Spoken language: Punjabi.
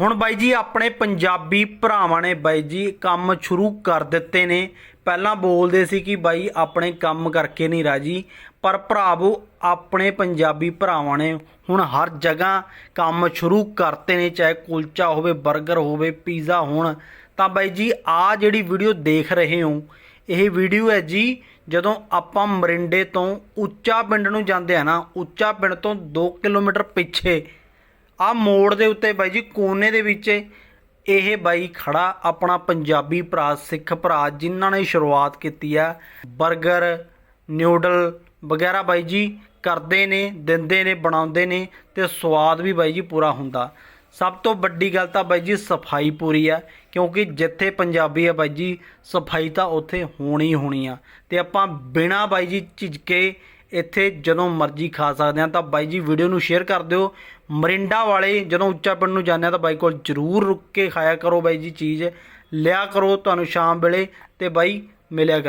ਹੁਣ ਬਾਈ ਜੀ, ਆਪਣੇ ਪੰਜਾਬੀ ਭਰਾਵਾਂ ਨੇ ਬਾਈ ਜੀ ਕੰਮ ਸ਼ੁਰੂ ਕਰ ਦਿੱਤੇ ਨੇ। ਪਹਿਲਾਂ ਬੋਲਦੇ ਸੀ ਕਿ ਬਾਈ, ਆਪਣੇ ਕੰਮ ਕਰਕੇ ਨਹੀਂ ਰਾਜੀ, ਪਰ ਭਰਾਵੋ, ਆਪਣੇ ਪੰਜਾਬੀ ਭਰਾਵਾਂ ਨੇ ਹੁਣ ਹਰ ਜਗ੍ਹਾ ਕੰਮ ਸ਼ੁਰੂ ਕਰਤੇ ਨੇ, ਚਾਹੇ ਕੁਲਚਾ ਹੋਵੇ 버ਗਰ ਹੋਵੇ, ਪੀਜ਼ਾ ਹੋਣ। ਤਾਂ ਬਾਈ ਜੀ ਆ ਜਿਹੜੀ ਵੀਡੀਓ ਦੇਖ ਰਹੇ ਹੋ, ਇਹ ਵੀਡੀਓ ਹੈ ਜੀ, ਜਦੋਂ ਆਪਾਂ ਮਰਿੰਡੇ ਤੋਂ ਉੱਚਾ ਪਿੰਡ ਨੂੰ ਜਾਂਦੇ ਆ ਨਾ, ਉੱਚਾ ਪਿੰਡ ਤੋਂ 2 ਕਿਲੋਮੀਟਰ ਪਿੱਛੇ ਆ ਮੋੜ ਦੇ ਉੱਤੇ ਬਾਈ ਜੀ, ਕੋਨੇ ਦੇ ਵਿੱਚ ਇਹ ਬਾਈ ਖੜਾ ਆਪਣਾ ਪੰਜਾਬੀ ਭਰਾ, ਸਿੱਖ ਭਰਾ ਜਿਨ੍ਹਾਂ ਨੇ ਸ਼ੁਰੂਆਤ ਕੀਤੀ ਆ। 버ਗਰ ਨਿਊਡਲ ਵਗੈਰਾ ਬਾਈ ਜੀ ਕਰਦੇ ਨੇ, ਦਿੰਦੇ ਨੇ, ਬਣਾਉਂਦੇ ਨੇ ਤੇ ਸਵਾਦ ਵੀ ਬਾਈ ਜੀ ਪੂਰਾ ਹੁੰਦਾ। ਸਭ ਤੋਂ ਵੱਡੀ ਗੱਲ ਤਾਂ ਬਾਈ ਜੀ ਸਫ਼ਾਈ ਪੂਰੀ ਆ, ਕਿਉਂਕਿ ਜਿੱਥੇ ਪੰਜਾਬੀ ਆ ਬਾਈ ਜੀ, ਸਫ਼ਾਈ ਤਾਂ ਉੱਥੇ ਹੋਣੀ ਹੋਣੀ ਆ। ਤੇ ਆਪਾਂ ਬਿਨਾ ਬਾਈ ਜੀ ਝਿਜਕੇ ਇੱਥੇ ਜਦੋਂ ਮਰਜ਼ੀ ਖਾ ਸਕਦੇ ਆ ਤਾਂ ਬਾਈ ਜੀ ਵੀਡੀਓ ਨੂੰ ਸ਼ੇਅਰ ਕਰ ਦਿਓ। ਮਰਿੰਡਾ ਵਾਲੇ ਜਦੋਂ ਉੱਚਾ ਪਿੰਡ ਨੂੰ ਜਾਂਦੇ ਆ ਤਾਂ ਬਾਈ ਕੋਲ ਜ਼ਰੂਰ ਰੁੱਕ ਕੇ ਖਾਇਆ ਕਰੋ ਬਾਈ ਜੀ ਚੀਜ਼। ਲਿਆ ਕਰੋ ਤੁਹਾਨੂੰ ਸ਼ਾਮ ਵੇਲੇ ਤੇ ਬਾਈ ਮਿਲਿਆ ਕਰ